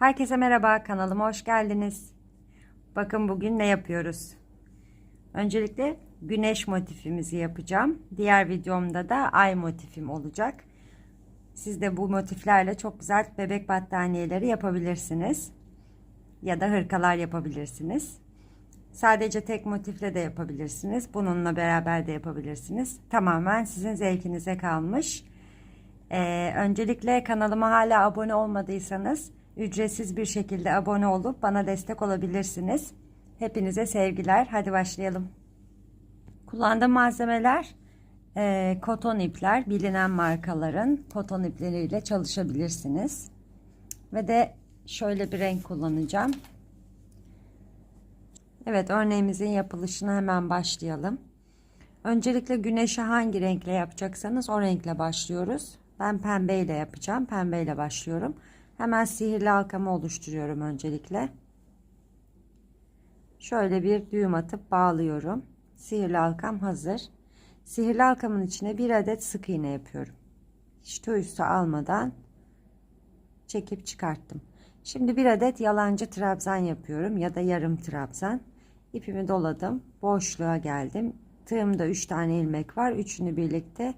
Herkese merhaba, kanalıma hoş geldiniz. Bakın bugün ne yapıyoruz? Öncelikle güneş motifimizi yapacağım. Diğer videomda da ay motifim olacak. Siz de bu motiflerle çok güzel bebek battaniyeleri yapabilirsiniz. Ya da hırkalar yapabilirsiniz. Sadece tek motifle de yapabilirsiniz. Bununla beraber de yapabilirsiniz. Tamamen sizin zevkinize kalmış. Ee, öncelikle kanalıma hala abone olmadıysanız ücretsiz bir şekilde abone olup bana destek olabilirsiniz. Hepinize sevgiler. Hadi başlayalım. Kullandığım malzemeler e, koton ipler. Bilinen markaların koton ipleriyle çalışabilirsiniz. Ve de şöyle bir renk kullanacağım. Evet örneğimizin yapılışına hemen başlayalım. Öncelikle güneşi hangi renkle yapacaksanız o renkle başlıyoruz. Ben pembeyle yapacağım. Pembeyle başlıyorum. Hemen sihirli halkamı oluşturuyorum öncelikle. Şöyle bir düğüm atıp bağlıyorum. Sihirli halkam hazır. Sihirli halkamın içine bir adet sık iğne yapıyorum. Hiç tığ almadan çekip çıkarttım. Şimdi bir adet yalancı trabzan yapıyorum ya da yarım trabzan. İpimi doladım. Boşluğa geldim. Tığımda 3 tane ilmek var. Üçünü birlikte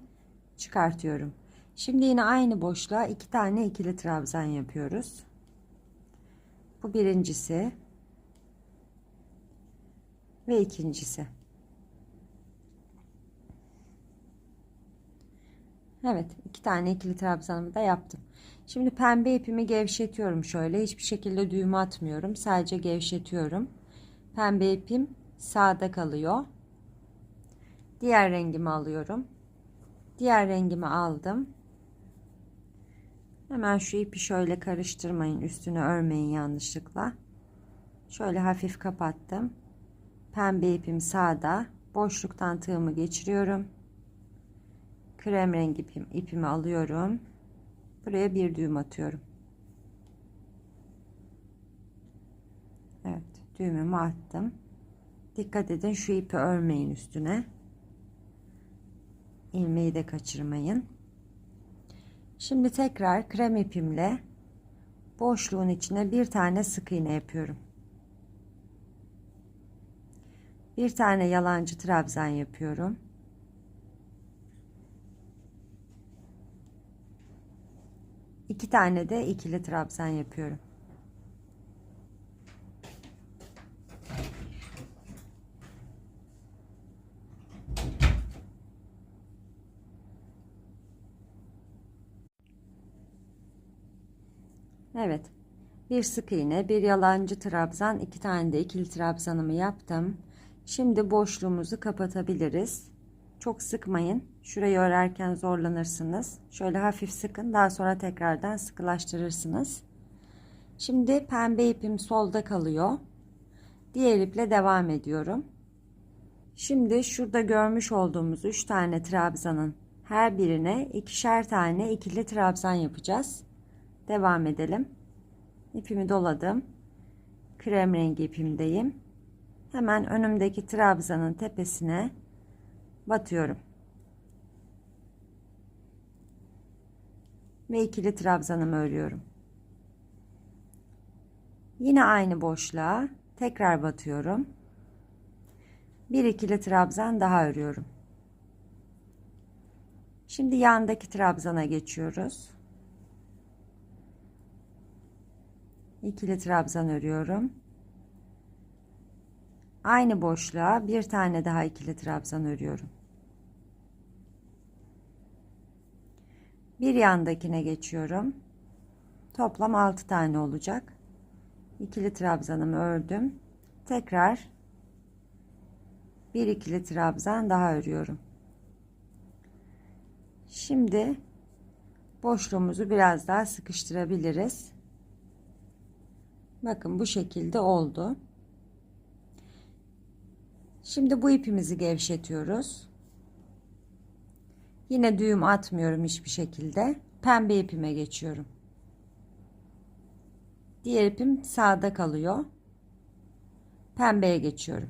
çıkartıyorum. Şimdi yine aynı boşluğa iki tane ikili trabzan yapıyoruz. Bu birincisi ve ikincisi. Evet, iki tane ikili trabzanımı da yaptım. Şimdi pembe ipimi gevşetiyorum şöyle. Hiçbir şekilde düğüm atmıyorum. Sadece gevşetiyorum. Pembe ipim sağda kalıyor. Diğer rengimi alıyorum. Diğer rengimi aldım. Hemen şu ipi şöyle karıştırmayın. Üstünü örmeyin yanlışlıkla. Şöyle hafif kapattım. Pembe ipim sağda. Boşluktan tığımı geçiriyorum. Krem rengi ipim, ipimi alıyorum. Buraya bir düğüm atıyorum. Evet, düğümümü attım. Dikkat edin şu ipi örmeyin üstüne. ilmeği de kaçırmayın. Şimdi tekrar krem ipimle boşluğun içine bir tane sık iğne yapıyorum. Bir tane yalancı trabzan yapıyorum. İki tane de ikili trabzan yapıyorum. Evet. Bir sık iğne, bir yalancı trabzan, iki tane de ikili trabzanımı yaptım. Şimdi boşluğumuzu kapatabiliriz. Çok sıkmayın. Şurayı örerken zorlanırsınız. Şöyle hafif sıkın. Daha sonra tekrardan sıkılaştırırsınız. Şimdi pembe ipim solda kalıyor. Diğer iple devam ediyorum. Şimdi şurada görmüş olduğumuz 3 tane trabzanın her birine ikişer tane ikili trabzan yapacağız. Devam edelim. İpimi doladım. Krem rengi ipimdeyim. Hemen önümdeki trabzanın tepesine batıyorum. Ve ikili trabzanımı örüyorum. Yine aynı boşluğa tekrar batıyorum. Bir ikili trabzan daha örüyorum. Şimdi yandaki trabzana geçiyoruz. İkili trabzan örüyorum. Aynı boşluğa bir tane daha ikili trabzan örüyorum. Bir yandakine geçiyorum. Toplam 6 tane olacak. İkili trabzanımı ördüm. Tekrar bir ikili trabzan daha örüyorum. Şimdi boşluğumuzu biraz daha sıkıştırabiliriz. Bakın bu şekilde oldu. Şimdi bu ipimizi gevşetiyoruz. Yine düğüm atmıyorum hiçbir şekilde. Pembe ipime geçiyorum. Diğer ipim sağda kalıyor. Pembeye geçiyorum.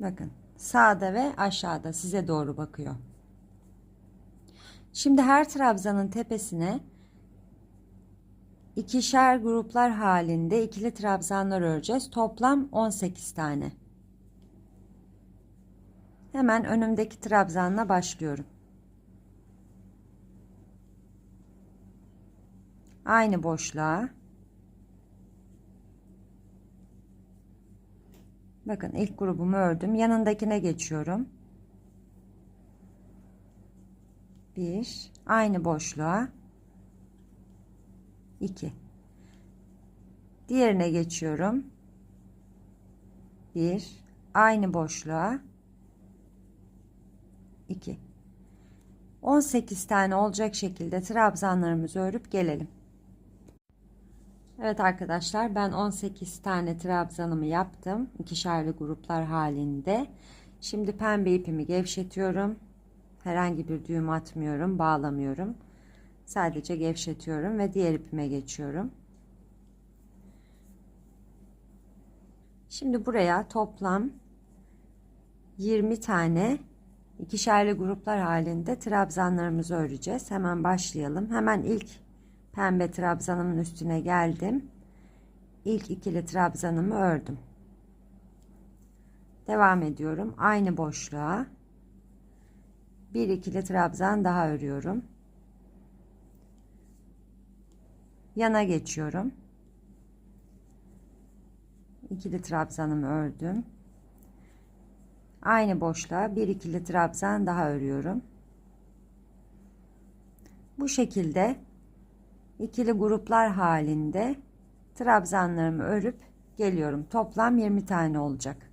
Bakın sağda ve aşağıda size doğru bakıyor. Şimdi her trabzanın tepesine ikişer gruplar halinde ikili trabzanlar öreceğiz. Toplam 18 tane. Hemen önümdeki trabzanla başlıyorum. Aynı boşluğa Bakın ilk grubumu ördüm. Yanındakine geçiyorum. Bir, aynı boşluğa. 2 diğerine geçiyorum. 1 aynı boşluğa. 2 18 tane olacak şekilde trabzanlarımızı örüp gelelim. Evet arkadaşlar ben 18 tane trabzanımı yaptım. İkişerli gruplar halinde. Şimdi pembe ipimi gevşetiyorum herhangi bir düğüm atmıyorum bağlamıyorum. Sadece gevşetiyorum ve diğer ipime geçiyorum. Şimdi buraya toplam 20 tane ikişerli gruplar halinde trabzanlarımızı öreceğiz. Hemen başlayalım. Hemen ilk pembe trabzanımın üstüne geldim. İlk ikili trabzanımı ördüm. Devam ediyorum. Aynı boşluğa bir ikili trabzan daha örüyorum. Yana geçiyorum. İkili trabzanımı ördüm. Aynı boşluğa bir ikili trabzan daha örüyorum. Bu şekilde ikili gruplar halinde trabzanlarımı örüp geliyorum. Toplam 20 tane olacak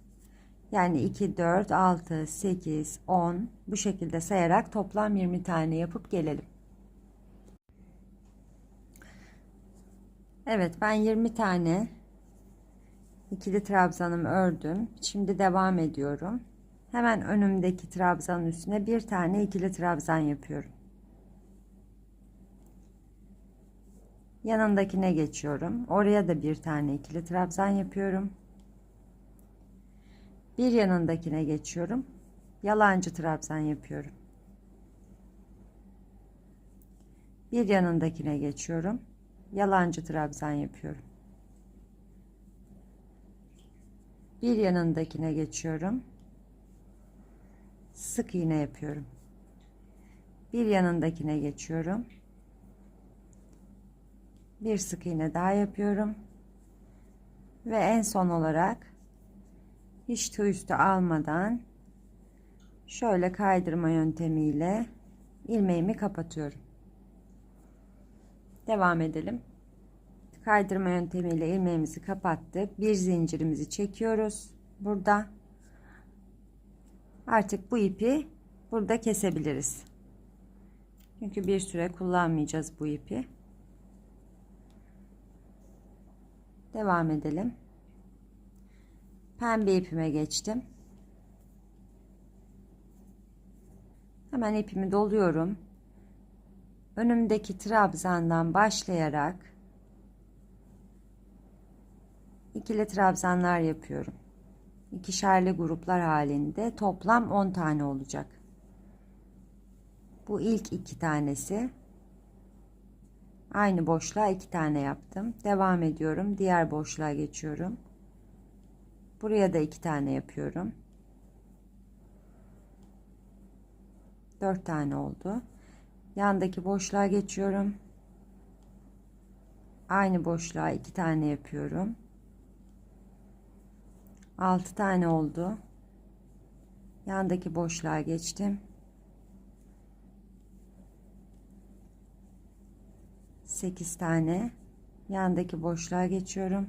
yani 2 4 6 8 10 bu şekilde sayarak toplam 20 tane yapıp gelelim Evet ben 20 tane ikili trabzanımı ördüm. Şimdi devam ediyorum. Hemen önümdeki trabzanın üstüne bir tane ikili trabzan yapıyorum. Yanındakine geçiyorum. Oraya da bir tane ikili trabzan yapıyorum. Bir yanındakine geçiyorum. Yalancı trabzan yapıyorum. Bir yanındakine geçiyorum yalancı trabzan yapıyorum. Bir yanındakine geçiyorum. Sık iğne yapıyorum. Bir yanındakine geçiyorum. Bir sık iğne daha yapıyorum. Ve en son olarak hiç tığ üstü almadan şöyle kaydırma yöntemiyle ilmeğimi kapatıyorum. Devam edelim. Kaydırma yöntemiyle ilmeğimizi kapattık. Bir zincirimizi çekiyoruz. Burada. Artık bu ipi burada kesebiliriz. Çünkü bir süre kullanmayacağız bu ipi. Devam edelim. Pembe ipime geçtim. Hemen ipimi doluyorum önümdeki trabzandan başlayarak ikili trabzanlar yapıyorum. İkişerli gruplar halinde toplam 10 tane olacak. Bu ilk iki tanesi. Aynı boşluğa iki tane yaptım. Devam ediyorum. Diğer boşluğa geçiyorum. Buraya da iki tane yapıyorum. Dört tane oldu. Yandaki boşluğa geçiyorum. Aynı boşluğa iki tane yapıyorum. 6 tane oldu. Yandaki boşluğa geçtim. 8 tane. Yandaki boşluğa geçiyorum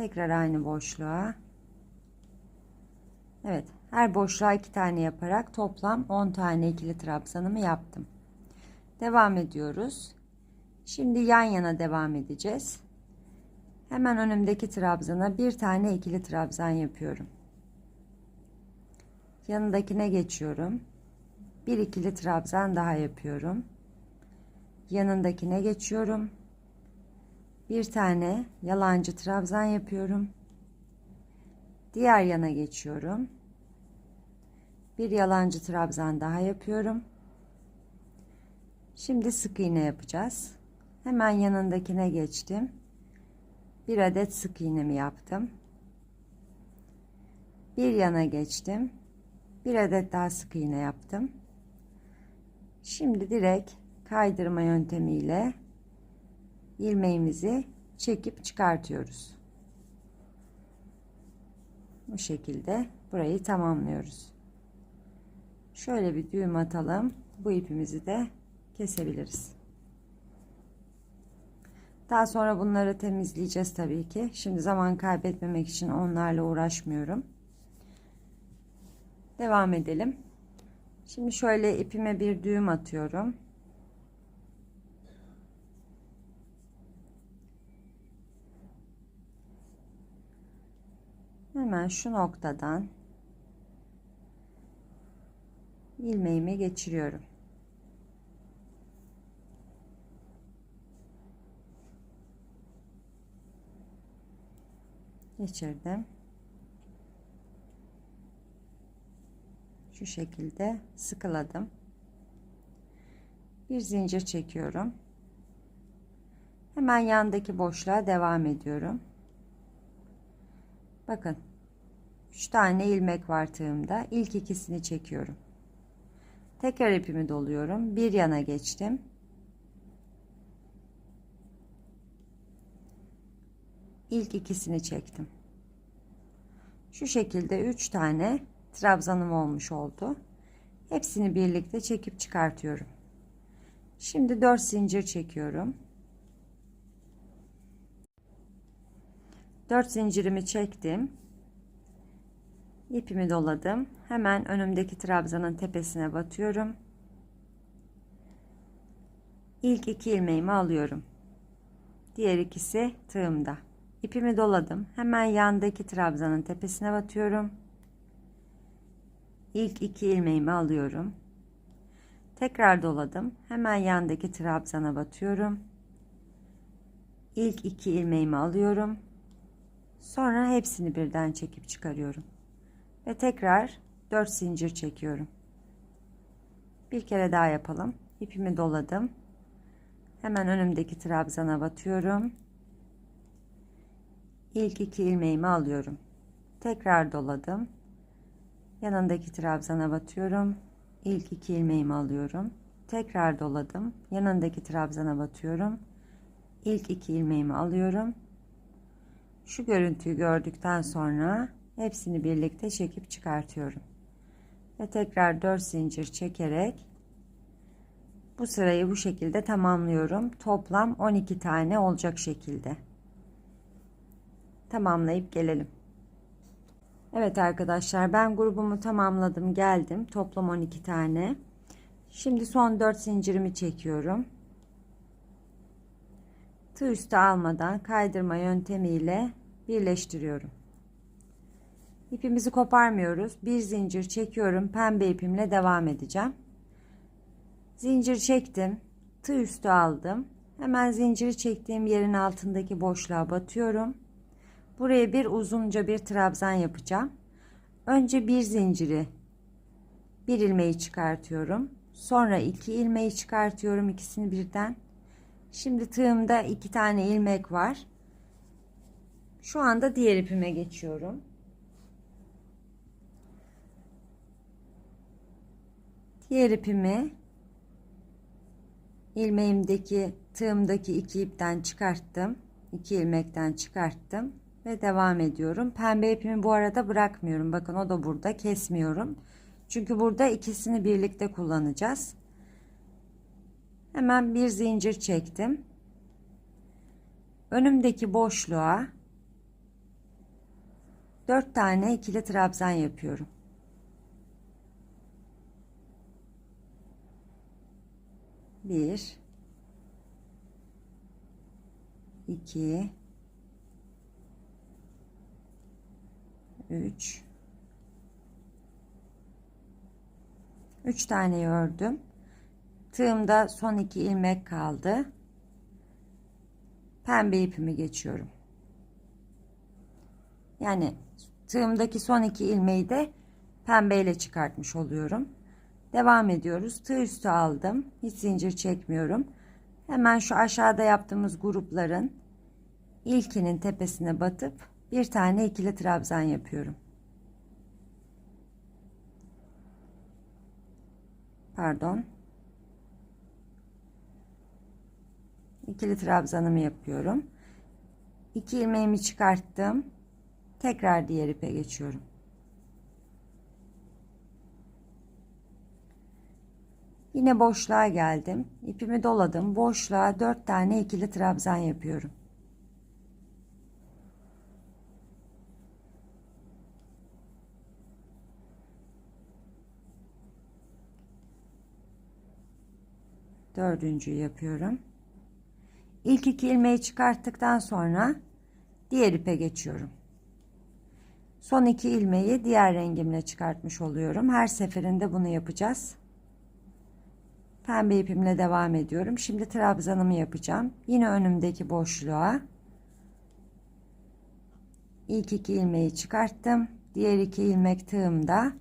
tekrar aynı boşluğa Evet her boşluğa iki tane yaparak toplam 10 tane ikili trabzanımı yaptım. Devam ediyoruz. Şimdi yan yana devam edeceğiz. Hemen önümdeki trabzana bir tane ikili trabzan yapıyorum. Yanındakine geçiyorum. Bir ikili trabzan daha yapıyorum. Yanındakine geçiyorum. Bir tane yalancı trabzan yapıyorum Diğer yana geçiyorum. Bir yalancı trabzan daha yapıyorum. Şimdi sık iğne yapacağız. Hemen yanındakine geçtim. Bir adet sık iğnemi yaptım. Bir yana geçtim. Bir adet daha sık iğne yaptım. Şimdi direkt kaydırma yöntemiyle ilmeğimizi çekip çıkartıyoruz. Bu şekilde burayı tamamlıyoruz. Şöyle bir düğüm atalım. Bu ipimizi de kesebiliriz. Daha sonra bunları temizleyeceğiz tabii ki. Şimdi zaman kaybetmemek için onlarla uğraşmıyorum. Devam edelim. Şimdi şöyle ipime bir düğüm atıyorum. Hemen şu noktadan ilmeğimi geçiriyorum. Geçirdim. Şu şekilde sıkıladım. Bir zincir çekiyorum. Hemen yandaki boşluğa devam ediyorum. Bakın 3 tane ilmek var tığımda. İlk ikisini çekiyorum. Tekrar ipimi doluyorum. Bir yana geçtim. İlk ikisini çektim. Şu şekilde 3 tane trabzanım olmuş oldu. Hepsini birlikte çekip çıkartıyorum. Şimdi 4 zincir çekiyorum. 4 zincirimi çektim. İpimi doladım. Hemen önümdeki trabzanın tepesine batıyorum. İlk iki ilmeğimi alıyorum. Diğer ikisi tığımda. İpimi doladım. Hemen yandaki trabzanın tepesine batıyorum. İlk iki ilmeğimi alıyorum. Tekrar doladım. Hemen yandaki trabzana batıyorum. İlk iki ilmeğimi alıyorum. Sonra hepsini birden çekip çıkarıyorum. Ve tekrar 4 zincir çekiyorum. Bir kere daha yapalım. İpimi doladım. Hemen önümdeki trabzana batıyorum. İlk iki ilmeğimi alıyorum. Tekrar doladım. Yanındaki trabzana batıyorum. İlk iki ilmeğimi alıyorum. Tekrar doladım. Yanındaki trabzana batıyorum. İlk iki ilmeğimi alıyorum. Şu görüntüyü gördükten sonra hepsini birlikte çekip çıkartıyorum. Ve tekrar 4 zincir çekerek bu sırayı bu şekilde tamamlıyorum. Toplam 12 tane olacak şekilde. Tamamlayıp gelelim. Evet arkadaşlar ben grubumu tamamladım geldim. Toplam 12 tane. Şimdi son 4 zincirimi çekiyorum. Tığ üstü almadan kaydırma yöntemiyle birleştiriyorum. İpimizi koparmıyoruz. Bir zincir çekiyorum. Pembe ipimle devam edeceğim. Zincir çektim. Tığ üstü aldım. Hemen zinciri çektiğim yerin altındaki boşluğa batıyorum. Buraya bir uzunca bir trabzan yapacağım. Önce bir zinciri bir ilmeği çıkartıyorum. Sonra iki ilmeği çıkartıyorum ikisini birden. Şimdi tığımda iki tane ilmek var. Şu anda diğer ipime geçiyorum. Diğer ipimi ilmeğimdeki tığımdaki iki ipten çıkarttım. iki ilmekten çıkarttım ve devam ediyorum. Pembe ipimi bu arada bırakmıyorum. Bakın o da burada kesmiyorum. Çünkü burada ikisini birlikte kullanacağız. Hemen bir zincir çektim. Önümdeki boşluğa 4 tane ikili trabzan yapıyorum. Bir, iki, üç, üç tane ördüm. Tığımda son iki ilmek kaldı. Pembe ipimi geçiyorum. Yani tığımdaki son iki ilmeği de pembeyle çıkartmış oluyorum. Devam ediyoruz. Tığ üstü aldım. Hiç zincir çekmiyorum. Hemen şu aşağıda yaptığımız grupların ilkinin tepesine batıp bir tane ikili trabzan yapıyorum. Pardon. İkili trabzanımı yapıyorum. İki ilmeğimi çıkarttım. Tekrar diğer ipe geçiyorum. Yine boşluğa geldim. İpimi doladım. Boşluğa 4 tane ikili trabzan yapıyorum. Dördüncüyü yapıyorum. İlk iki ilmeği çıkarttıktan sonra diğer ipe geçiyorum. Son iki ilmeği diğer rengimle çıkartmış oluyorum. Her seferinde bunu yapacağız. Pembe ipimle devam ediyorum. Şimdi trabzanımı yapacağım. Yine önümdeki boşluğa ilk iki ilmeği çıkarttım. Diğer iki ilmek tığımda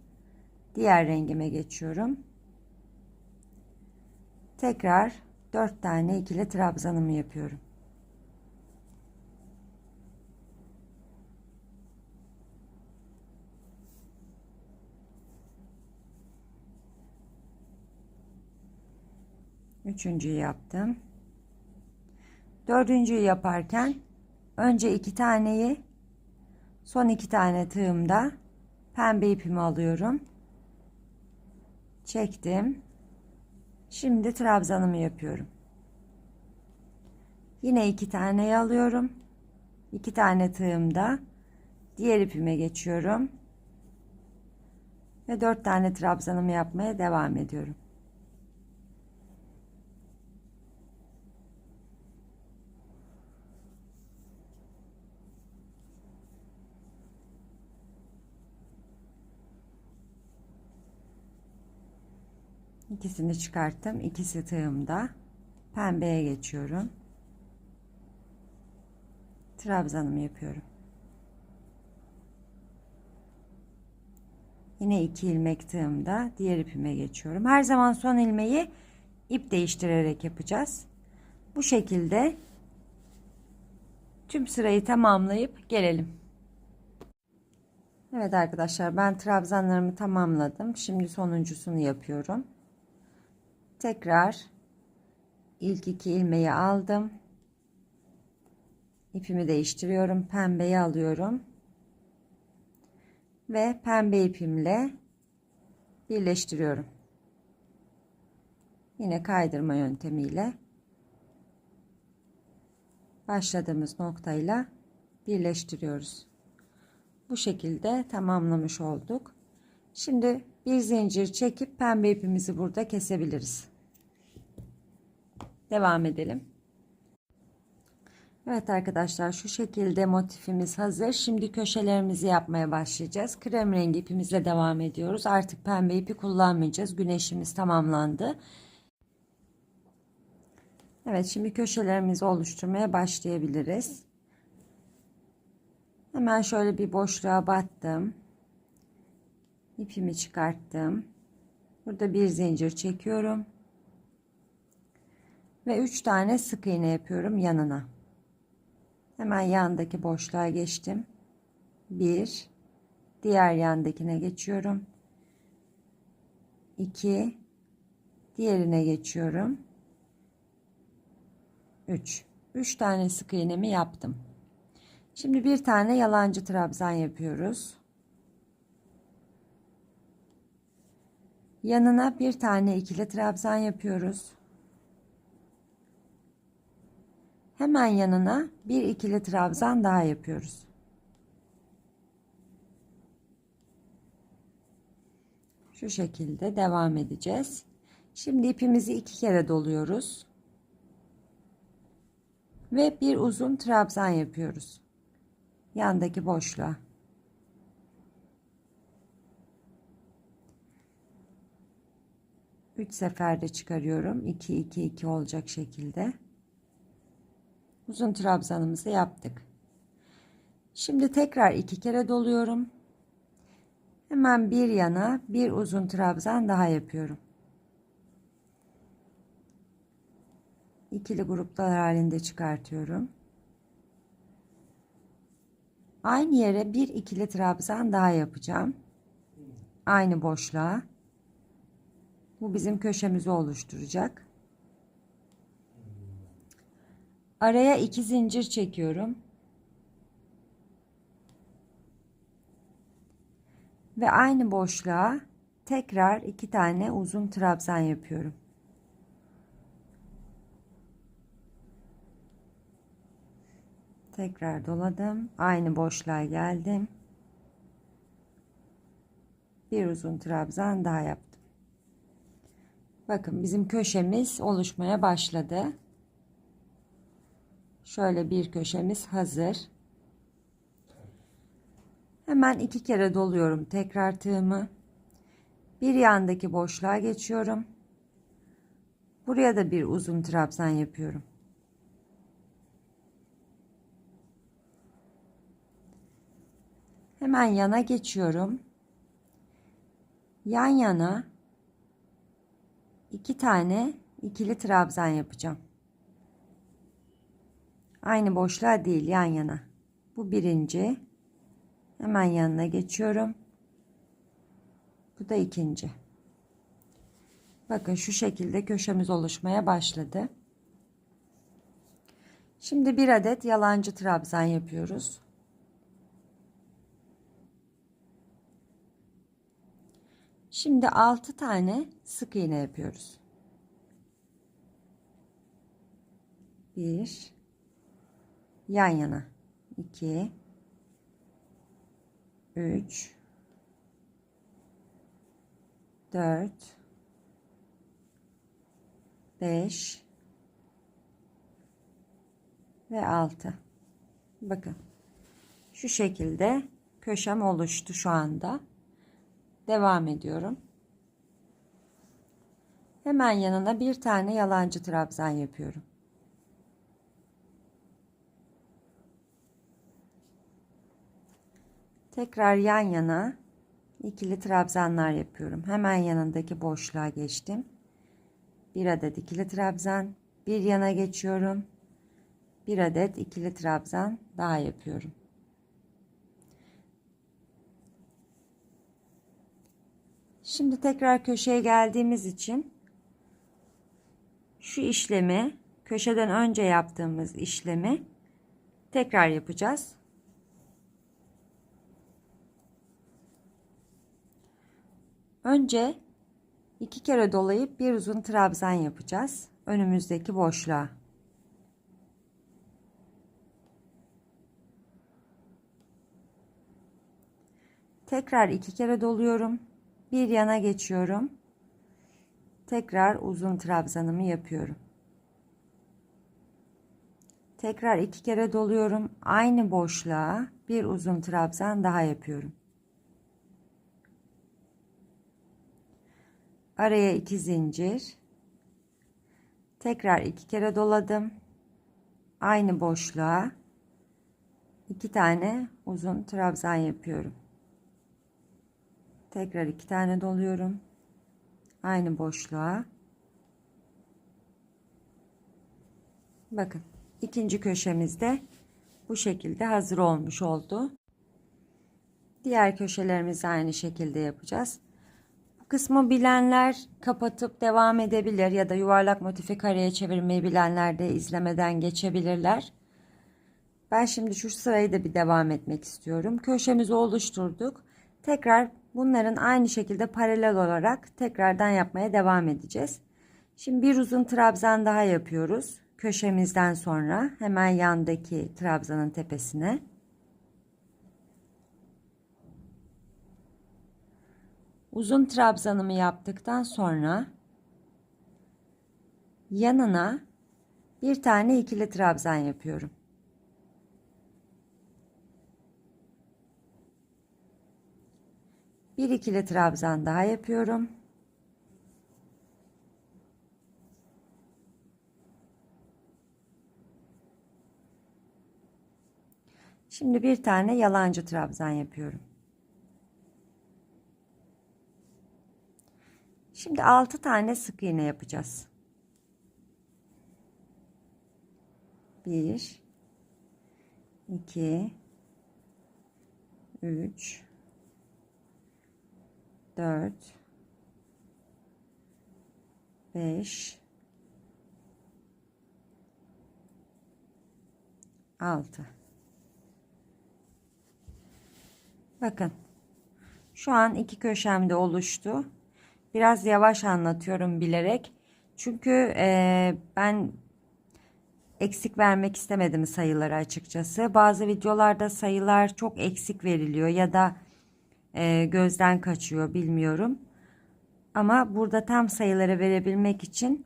diğer rengime geçiyorum. Tekrar 4 tane ikili trabzanımı yapıyorum. Üçüncüyü yaptım. Dördüncüyü yaparken önce iki taneyi son iki tane tığımda pembe ipimi alıyorum. Çektim. Şimdi trabzanımı yapıyorum. Yine iki tane alıyorum. iki tane tığımda diğer ipime geçiyorum. Ve dört tane trabzanımı yapmaya devam ediyorum. İkisini çıkarttım. İkisi tığımda. Pembeye geçiyorum. Trabzanımı yapıyorum. Yine iki ilmek tığımda diğer ipime geçiyorum. Her zaman son ilmeği ip değiştirerek yapacağız. Bu şekilde tüm sırayı tamamlayıp gelelim. Evet arkadaşlar ben trabzanlarımı tamamladım. Şimdi sonuncusunu yapıyorum tekrar ilk iki ilmeği aldım. İpimi değiştiriyorum pembeyi alıyorum. Ve pembe ipimle birleştiriyorum. Yine kaydırma yöntemiyle başladığımız noktayla birleştiriyoruz. Bu şekilde tamamlamış olduk. Şimdi bir zincir çekip pembe ipimizi burada kesebiliriz Devam edelim. Evet arkadaşlar şu şekilde motifimiz hazır. Şimdi köşelerimizi yapmaya başlayacağız. Krem rengi ipimizle devam ediyoruz. Artık pembe ipi kullanmayacağız. Güneşimiz tamamlandı. Evet şimdi köşelerimizi oluşturmaya başlayabiliriz. Hemen şöyle bir boşluğa battım. İpimi çıkarttım. Burada bir zincir çekiyorum ve 3 tane sık iğne yapıyorum yanına. Hemen yandaki boşluğa geçtim. 1 diğer yandakine geçiyorum. 2 diğerine geçiyorum. 3 3 tane sık iğnemi yaptım. Şimdi bir tane yalancı trabzan yapıyoruz. Yanına bir tane ikili trabzan yapıyoruz. Hemen yanına bir ikili trabzan daha yapıyoruz. Şu şekilde devam edeceğiz. Şimdi ipimizi iki kere doluyoruz. Ve bir uzun trabzan yapıyoruz. Yandaki boşluğa. Üç seferde çıkarıyorum. 2 2 2 olacak şekilde uzun trabzanımızı yaptık. Şimdi tekrar iki kere doluyorum. Hemen bir yana bir uzun trabzan daha yapıyorum. İkili gruplar halinde çıkartıyorum. Aynı yere bir ikili trabzan daha yapacağım. Aynı boşluğa. Bu bizim köşemizi oluşturacak. Araya iki zincir çekiyorum. Ve aynı boşluğa tekrar iki tane uzun trabzan yapıyorum. Tekrar doladım. Aynı boşluğa geldim. Bir uzun trabzan daha yaptım. Bakın bizim köşemiz oluşmaya başladı. Şöyle bir köşemiz hazır. Hemen iki kere doluyorum tekrar tığımı. Bir yandaki boşluğa geçiyorum. Buraya da bir uzun trabzan yapıyorum. Hemen yana geçiyorum. Yan yana iki tane ikili trabzan yapacağım. Aynı boşluğa değil yan yana. Bu birinci. Hemen yanına geçiyorum. Bu da ikinci. Bakın şu şekilde köşemiz oluşmaya başladı. Şimdi bir adet yalancı trabzan yapıyoruz. Şimdi 6 tane sık iğne yapıyoruz. 1 yan yana. 2 3 4 5 ve 6 bakın. Şu şekilde köşem oluştu şu anda. Devam ediyorum. Hemen yanına bir tane yalancı trabzan yapıyorum tekrar yan yana ikili trabzanlar yapıyorum. Hemen yanındaki boşluğa geçtim. Bir adet ikili trabzan, bir yana geçiyorum. Bir adet ikili trabzan daha yapıyorum. Şimdi tekrar köşeye geldiğimiz için şu işlemi köşeden önce yaptığımız işlemi tekrar yapacağız. Önce iki kere dolayıp bir uzun trabzan yapacağız. Önümüzdeki boşluğa. Tekrar iki kere doluyorum. Bir yana geçiyorum. Tekrar uzun trabzanımı yapıyorum. Tekrar iki kere doluyorum. Aynı boşluğa bir uzun trabzan daha yapıyorum. Araya iki zincir. Tekrar iki kere doladım. Aynı boşluğa iki tane uzun trabzan yapıyorum. Tekrar iki tane doluyorum. Aynı boşluğa. Bakın ikinci köşemizde bu şekilde hazır olmuş oldu. Diğer köşelerimizi aynı şekilde yapacağız kısmı bilenler kapatıp devam edebilir ya da yuvarlak motifi kareye çevirmeyi bilenler de izlemeden geçebilirler. Ben şimdi şu sırayı da bir devam etmek istiyorum. Köşemizi oluşturduk. Tekrar bunların aynı şekilde paralel olarak tekrardan yapmaya devam edeceğiz. Şimdi bir uzun trabzan daha yapıyoruz. Köşemizden sonra hemen yandaki trabzanın tepesine. Uzun trabzanımı yaptıktan sonra yanına bir tane ikili trabzan yapıyorum. Bir ikili trabzan daha yapıyorum. Şimdi bir tane yalancı trabzan yapıyorum. Şimdi 6 tane sık iğne yapacağız. 1 2 3 4 5 6 Bakın şu an iki köşemde oluştu. Biraz yavaş anlatıyorum bilerek. Çünkü e, ben eksik vermek istemedim sayıları açıkçası. Bazı videolarda sayılar çok eksik veriliyor ya da e, gözden kaçıyor bilmiyorum. Ama burada tam sayıları verebilmek için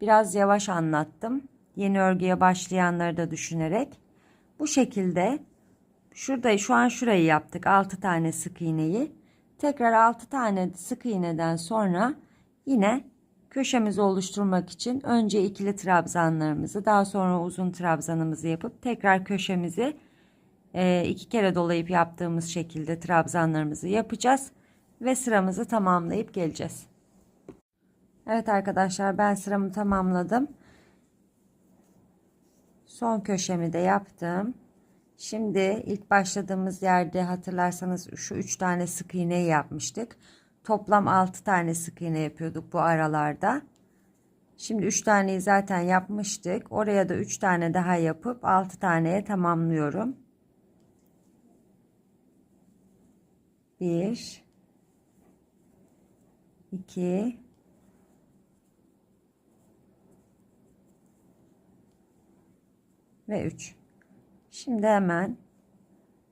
biraz yavaş anlattım. Yeni örgüye başlayanları da düşünerek. Bu şekilde şurada şu an şurayı yaptık 6 tane sık iğneyi. Tekrar 6 tane sık iğneden sonra yine köşemizi oluşturmak için önce ikili trabzanlarımızı daha sonra uzun trabzanımızı yapıp tekrar köşemizi e, iki kere dolayıp yaptığımız şekilde trabzanlarımızı yapacağız ve sıramızı tamamlayıp geleceğiz. Evet arkadaşlar ben sıramı tamamladım. Son köşemi de yaptım. Şimdi ilk başladığımız yerde hatırlarsanız şu üç tane sık iğne yapmıştık. Toplam 6 tane sık iğne yapıyorduk bu aralarda. Şimdi 3 taneyi zaten yapmıştık. Oraya da 3 tane daha yapıp 6 taneye tamamlıyorum. 1 2 ve 3. Şimdi hemen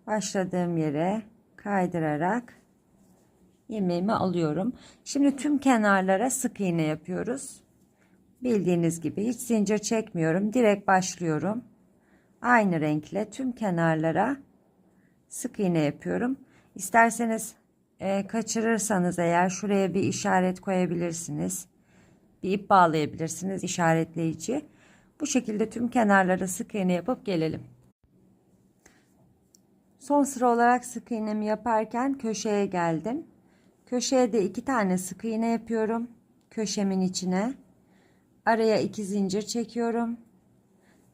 başladığım yere kaydırarak ilmeğimi alıyorum. Şimdi tüm kenarlara sık iğne yapıyoruz. Bildiğiniz gibi hiç zincir çekmiyorum. Direkt başlıyorum. Aynı renkle tüm kenarlara sık iğne yapıyorum. İsterseniz e, kaçırırsanız eğer şuraya bir işaret koyabilirsiniz. Bir ip bağlayabilirsiniz işaretleyici. Bu şekilde tüm kenarlara sık iğne yapıp gelelim. Son sıra olarak sık iğnemi yaparken köşeye geldim. Köşeye de iki tane sık iğne yapıyorum. Köşemin içine. Araya iki zincir çekiyorum.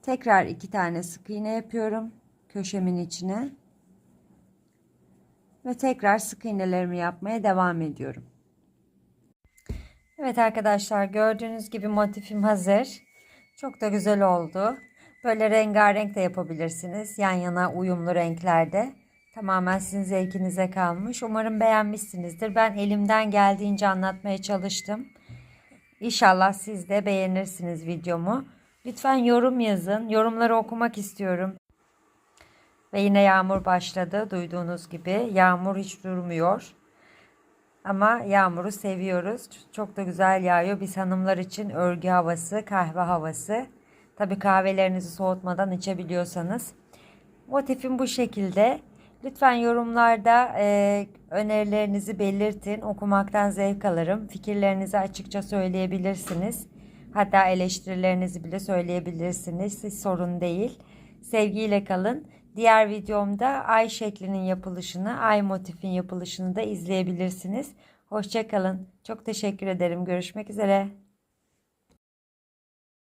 Tekrar iki tane sık iğne yapıyorum. Köşemin içine. Ve tekrar sık iğnelerimi yapmaya devam ediyorum. Evet arkadaşlar gördüğünüz gibi motifim hazır. Çok da güzel oldu. Böyle rengarenk de yapabilirsiniz. Yan yana uyumlu renklerde. Tamamen sizin zevkinize kalmış. Umarım beğenmişsinizdir. Ben elimden geldiğince anlatmaya çalıştım. İnşallah siz de beğenirsiniz videomu. Lütfen yorum yazın. Yorumları okumak istiyorum. Ve yine yağmur başladı. Duyduğunuz gibi yağmur hiç durmuyor. Ama yağmuru seviyoruz. Çok da güzel yağıyor. Biz hanımlar için örgü havası, kahve havası. Tabi kahvelerinizi soğutmadan içebiliyorsanız. Motifim bu şekilde. Lütfen yorumlarda e, önerilerinizi belirtin. Okumaktan zevk alırım. Fikirlerinizi açıkça söyleyebilirsiniz. Hatta eleştirilerinizi bile söyleyebilirsiniz. Hiç sorun değil. Sevgiyle kalın. Diğer videomda ay şeklinin yapılışını, ay motifin yapılışını da izleyebilirsiniz. Hoşçakalın. Çok teşekkür ederim. Görüşmek üzere.